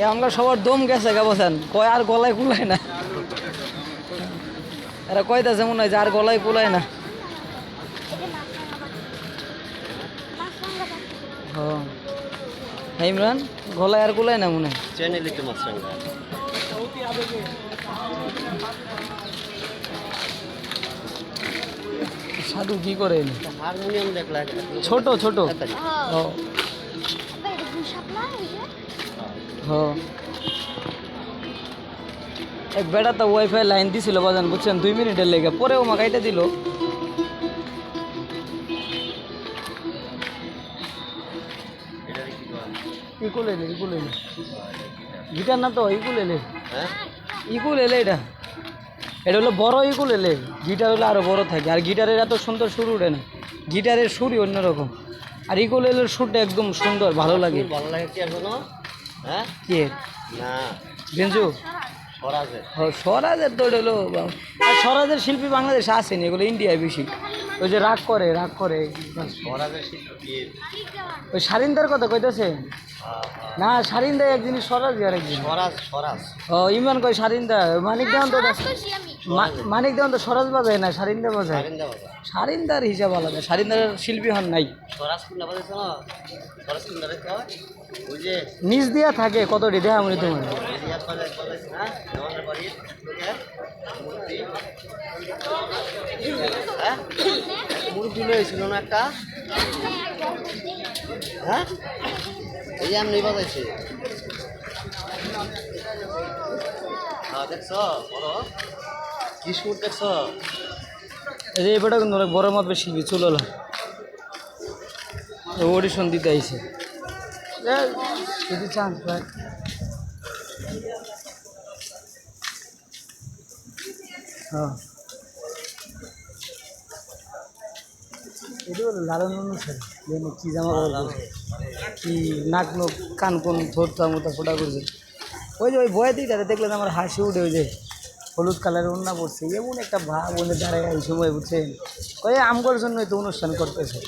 এ আমরা সবার দম গেছে গে বসেন কয় আর গলায় কুলায় না। এরা কয়তাছে মনে হয় যে আর গলায় কুলায় না। হ্যাঁ ইমরান গলায় আর কুলায় না মনে হয়? মাছরাঙ্গা সাধু কি করে এনে? হারমোনিয়াম দেখলা ছোট ছোট। ও হ। এক বেটা তো ওয়াইফাই লাইন দিছিল বাজান বুঝছেন? দুই মিনিটের লেগে পরে ও মাকাইটা দিল। ইকুল এলে ইকুল এলে গিটার না তো ইকুল এলে হ্যাঁ? ইকুল এলে এটা। এটা হলো বড় ইকুল এলে গিটার হলে আরও বড় থাকে। আর গিটারের এত সুন্দর সুর উঠে না। গিটারের সুরই অন্যরকম। আর ইকুল এলের সুরটা একদম সুন্দর ভালো লাগে। ভালো লাগে কি আর হ্যাঁ? কে? না। বেঞ্জু? স্বরাজের। স্বরাজের তো হলো বা- আর স্বরাজের শিল্পী বাংলাদেশে আসেনি এগুলো ইন্ডিয়ায় বেশি। ওই যে রাগ করে রাগ করে। স্বরাজের শিল্পী ওই সারিন্দার কথা কইতেছে? না সারিন্দা এক জিনিস স্বরাজ আর এক জিনিস স্বরাজ স্বরাজ। ও ইমান কয় সারিন্দা মানিক দেওয়ান তো মানিক দেওয়ান তো স্বরাজ বাজায় না সারিন্দা বাজায়? সারিন্দার হিসাব আলাদা সারিন্দার শিল্পী হন নাই। না ওই যে নিজ দিয়া থাকে কতটি দেখা মনে তোমার? কলেজ হ্যাঁ? হ্যাঁ লয়েছিল না একটা। হ্যাঁ? এই আমি বাজাইছি হ্যাঁ দেখছ? বলো। কি সুর দেখছ? এই যে এবারটা কিন্তু অনেক বড় মাপের শিল্পী চুললা অডিশন দিতে আইছে। যদি চান্স পায়। হ্যাঁ। এটা নাক নোক কান কোন থোরতা মোতা ফোটা করছে। ওই যে ওই বয়ে দিইটাতে দেখলেন আমার হাসি উঠে ওই যে হলুদ কালারের ওন্না পড়ছে। এমন একটা ভাব বলে দাঁড়ায় এই সময়, বুঝছেন? ওই আমগর জন্যই তো অনুষ্ঠান করতেছে।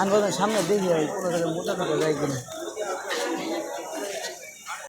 আনবার সামনে দেখি কোনো জায়গায় মোটা মোটা যায় কিনা।